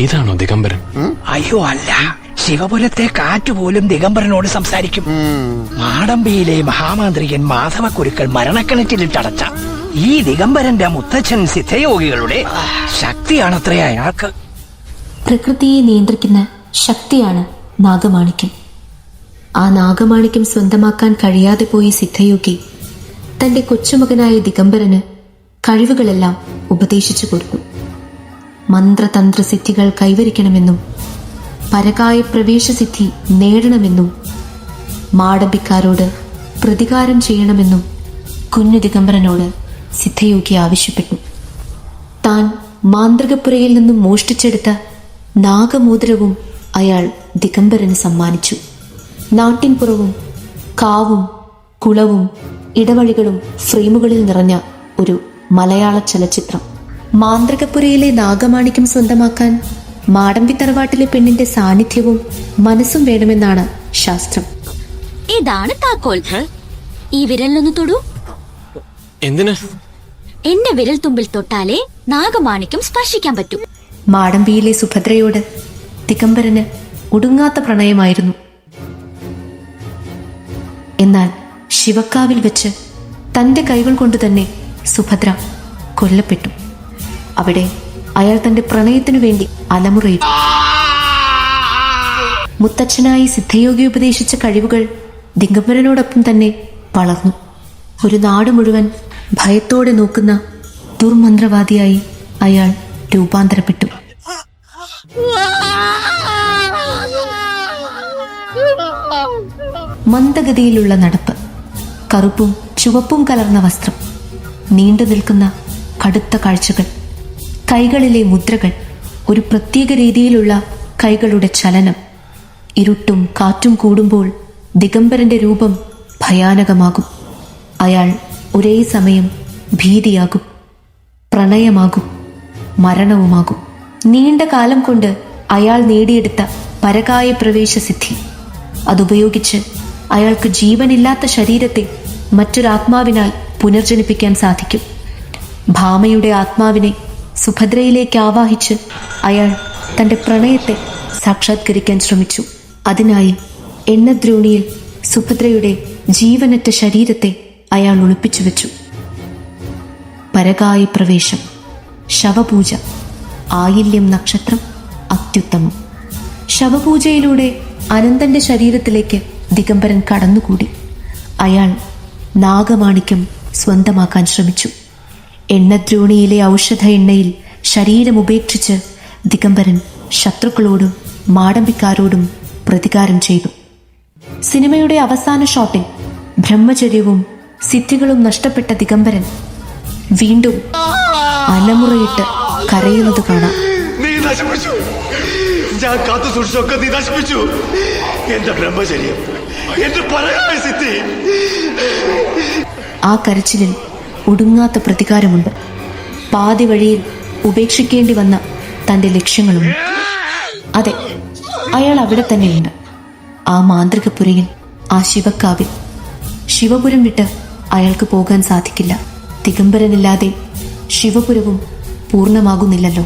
ഇതാണോ ദിഗംബരൻ? അയ്യോ അല്ല. ശിവപുരത്തെ കാറ്റ് പോലും ദിഗംബരനോട് സംസാരിക്കും. മാടമ്പിയിലെ മഹാമാന്ത്രികൻ മാധവക്കുരുക്കൾ മരണക്കിണറ്റിലിട്ടടച്ച ഈ ദിഗംബരന്റെ മുത്തച്ഛൻ സിദ്ധയോഗികളുടെ ശക്തിയാണത്രേ അയാൾക്ക്. പ്രകൃതിയെ നിയന്ത്രിക്കുന്ന ശക്തിയാണ് നാഗമാണിക്യം. ആ നാഗമാണിക്യം സ്വന്തമാക്കാൻ കഴിയാതെ പോയ സിദ്ധയോഗി തന്റെ കൊച്ചുമകനായ ദിഗംബരന് കഴിവുകളെല്ലാം ഉപദേശിച്ചു കൊടുത്തു മന്ത്രതന്ത്ര സിദ്ധികൾ കൈവരിക്കണമെന്നും പരകായ പ്രവേശസിദ്ധി നേടണമെന്നും മാടമ്പിക്കാരോട് പ്രതികാരം ചെയ്യണമെന്നും കുഞ്ഞു ദിഗംബരനോട് സിദ്ധയോഗി ആവശ്യപ്പെട്ടു. താൻ മാന്ത്രികപ്പുരയിൽ നിന്നും മോഷ്ടിച്ചെടുത്ത നാഗമോതിരവും അയാൾ ദിഗംബരന് സമ്മാനിച്ചു. നാട്ടിൻപുറവും കാവും കുളവും ഇടവഴികളും ഫ്രെയിമുകളിൽ നിറഞ്ഞ ഒരു മലയാള ചലച്ചിത്രം. മാന്ത്രികപ്പുരയിലെ നാഗമാണിക്യം സ്വന്തമാക്കാൻ മാടമ്പി തറവാട്ടിലെ പെണ്ണിന്റെ സാന്നിധ്യവും മനസ്സും വേണമെന്നാണ് ശാസ്ത്രം. ഇതാണ് താക്കോൽ. ഈ വിരലിലൊന്ന് തൊടൂ. എന്തിന്? എന്റെ വിരൽ തുമ്പിൽ തൊട്ടാലേ നാഗമാണിക്യം സ്പർശിക്കാൻ പറ്റൂ. മാടമ്പിയിലെ സുഭദ്രയോട് ദിഗംബരന് ഒടുങ്ങാത്ത പ്രണയമായിരുന്നു. എന്നാൽ ശിവക്കാവിൽ വെച്ച് തന്റെ കൈകൾ കൊണ്ട് തന്നെ സുഭദ്ര കൊല്ലപ്പെട്ടു. അവിടെ അയാൾ തന്റെ പ്രണയത്തിനു വേണ്ടി അലമുറയിട്ടു മുത്തച്ഛനായി സിദ്ധയോഗി ഉപദേശിച്ച കഴിവുകൾ ദിഗംബരനോടൊപ്പം തന്നെ വളർന്നു. ഒരു നാട് മുഴുവൻ ഭയത്തോടെ നോക്കുന്ന ദുർമന്ത്രവാദിയായി അയാൾ രൂപാന്തരപ്പെട്ടു. മന്ദഗതിയിലുള്ള നടപ്പ് കറുപ്പും ചുവപ്പും കലർന്ന വസ്ത്രം നീണ്ടു നിൽക്കുന്ന കടുത്ത കാഴ്ചകൾ. കൈകളിലെ മുദ്രകൾ ഒരു പ്രത്യേക രീതിയിലുള്ള കൈകളുടെ ചലനം. ഇരുട്ടും കാറ്റും കൂടുമ്പോൾ ദിഗംബരന്റെ രൂപം ഭയാനകമാകും. അയാൾ ഒരേ സമയം ഭീതിയാകും പ്രണയമാകും മരണവുമാകും. നീണ്ട കാലം കൊണ്ട് അയാൾ നേടിയെടുത്ത പരകായ പ്രവേശ സിദ്ധി. അതുപയോഗിച്ച് അയാൾക്ക് ജീവനില്ലാത്ത ശരീരത്തെ മറ്റൊരാത്മാവിനാൽ പുനർജനിപ്പിക്കാൻ സാധിക്കും. ഭാമയുടെ ആത്മാവിനെ സുഭദ്രയിലേക്ക് ആവാഹിച്ച് അയാൾ തന്റെ പ്രണയത്തെ സാക്ഷാത്കരിക്കാൻ ശ്രമിച്ചു. അതിനായി എണ്ണദ്രോണിയിൽ സുഭദ്രയുടെ ജീവനറ്റ ശരീരത്തെ അയാൾ ഒളിപ്പിച്ചു വെച്ചു. പരകായ പ്രവേശം ശവപൂജ ആയില്യം നക്ഷത്രം അത്യുത്തമം. ശവപൂജയിലൂടെ അനന്തന്റെ ശരീരത്തിലേക്ക് ദിഗംബരൻ കടന്നുകൂടി. അയാൾ നാഗമാണിക്യം സ്വന്തമാക്കാൻ ശ്രമിച്ചു. എണ്ണദ്രോണിയിലെ ഔഷധ എണ്ണയിൽ ശരീരം ഉപേക്ഷിച്ച് ദിഗംബരൻ ശത്രുക്കളോടും മാടമ്പിക്കാരോടും പ്രതികാരം ചെയ്തു. സിനിമയുടെ അവസാന ഷോട്ടിൽ ബ്രഹ്മചര്യവും സിദ്ധികളും നഷ്ടപ്പെട്ട ദിഗംബരൻ വീണ്ടും അലമുറയിട്ട് കരയുന്നത് കാണാം. നീ നശിപ്പിച്ചു. ഞാൻ കാത്തു സൂക്ഷിച്ചൊക്കെ നീ നശിപ്പിച്ചു. എന്റെ ബ്രഹ്മചര്യം എന്റെ പരകായ സിദ്ധി. ആ കരച്ചിലിൽ ഒടുങ്ങാത്ത പ്രതികാരമുണ്ട്. പാതി വഴിയിൽ ഉപേക്ഷിക്കേണ്ടി വന്ന തന്റെ ലക്ഷ്യങ്ങളും അതെ അയാൾ അവിടെ തന്നെയുണ്ട്. ആ മാന്ത്രികപുരയിൽ ആ ശിവക്കാവിൽ. ശിവപുരം വിട്ട് അയാൾക്ക് പോകാൻ സാധിക്കില്ല. ദിഗംബരനില്ലാതെ ശിവപുരവും പൂർണമാകുന്നില്ലല്ലോ.